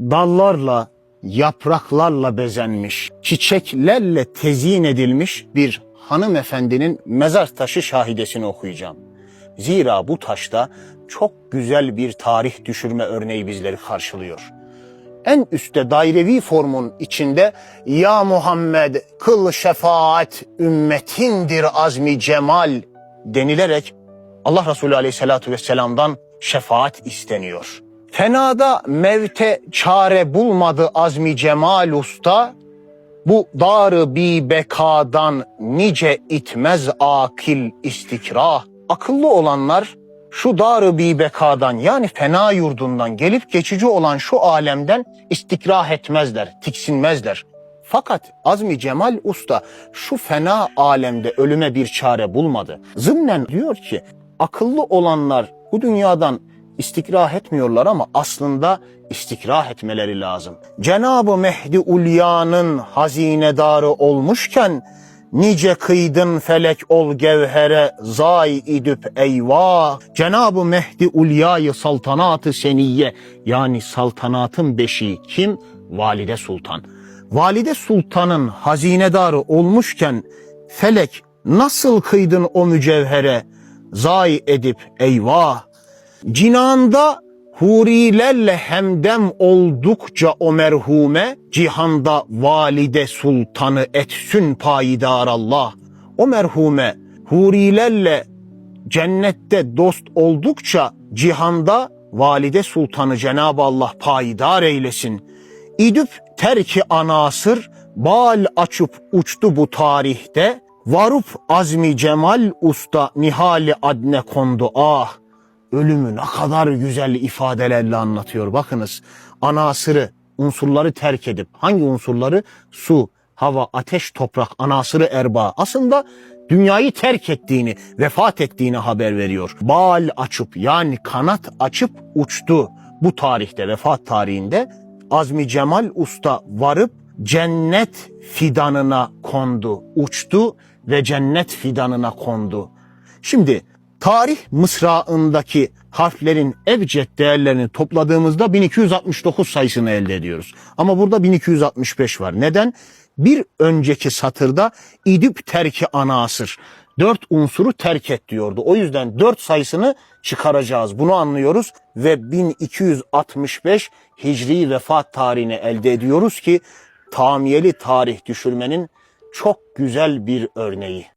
dallarla, yapraklarla bezenmiş, çiçeklerle tezyin edilmiş bir hanımefendinin mezar taşı şahidesini okuyacağım. Zira bu taşta çok güzel bir tarih düşürme örneği bizleri karşılıyor. En üstte dairevi formun içinde Ya Muhammed kıl şefaat ümmetindir azmi cemal denilerek Allah Resulü Aleyhisselatü Vesselam'dan şefaat isteniyor. Fenada mevte çare bulmadı azmi cemal usta, bu darı bi bekadan nice itmez akil istikrah. Akıllı olanlar şu darı bi bekadan yani fena yurdundan gelip geçici olan şu alemden istikrah etmezler, tiksinmezler. Fakat Azmi Cemal Usta şu fena alemde ölüme bir çare bulmadı. Zımnen diyor ki akıllı olanlar bu dünyadan istikrah etmiyorlar ama aslında istikrah etmeleri lazım. Cenab-ı Mehdi Ulya'nın hazinedarı olmuşken nice kıydın felek ol gevhere zay idüp eyvah. Cenab-ı Mehdi Ulya'yı saltanatı seniye yani saltanatın beşiği kim? Valide Sultan. Valide Sultan'ın hazinedarı olmuşken felek nasıl kıydın o mücevhere zay edip eyvah. Cinanda hurilerle hemdem oldukça o merhume, cihanda valide sultanı etsün payidar Allah. O merhume hurilerle cennette dost oldukça cihanda valide sultanı Cenab-ı Allah payidar eylesin. İdüp terki anasır, bal açıp uçtu bu tarihte, varup azmi cemal usta nihali adne kondu ah. Ölümü ne kadar güzel ifadelerle anlatıyor bakınız. Anasırı, unsurları terk edip, hangi unsurları? Su, hava, ateş, toprak, anasırı erba. Aslında dünyayı terk ettiğini, vefat ettiğini haber veriyor. Bal açıp yani kanat açıp uçtu. Bu tarihte, vefat tarihinde Azmi Cemal Usta varıp cennet fidanına kondu. Uçtu ve cennet fidanına kondu. Şimdi tarih mısraındaki harflerin ebced değerlerini topladığımızda 1269 sayısını elde ediyoruz. Ama burada 1265 var. Neden? Bir önceki satırda idip terki anasır. Dört unsuru terk et diyordu. O yüzden dört sayısını çıkaracağız. Bunu anlıyoruz ve 1265 hicri vefat tarihini elde ediyoruz ki tamiyeli tarih düşürmenin çok güzel bir örneği.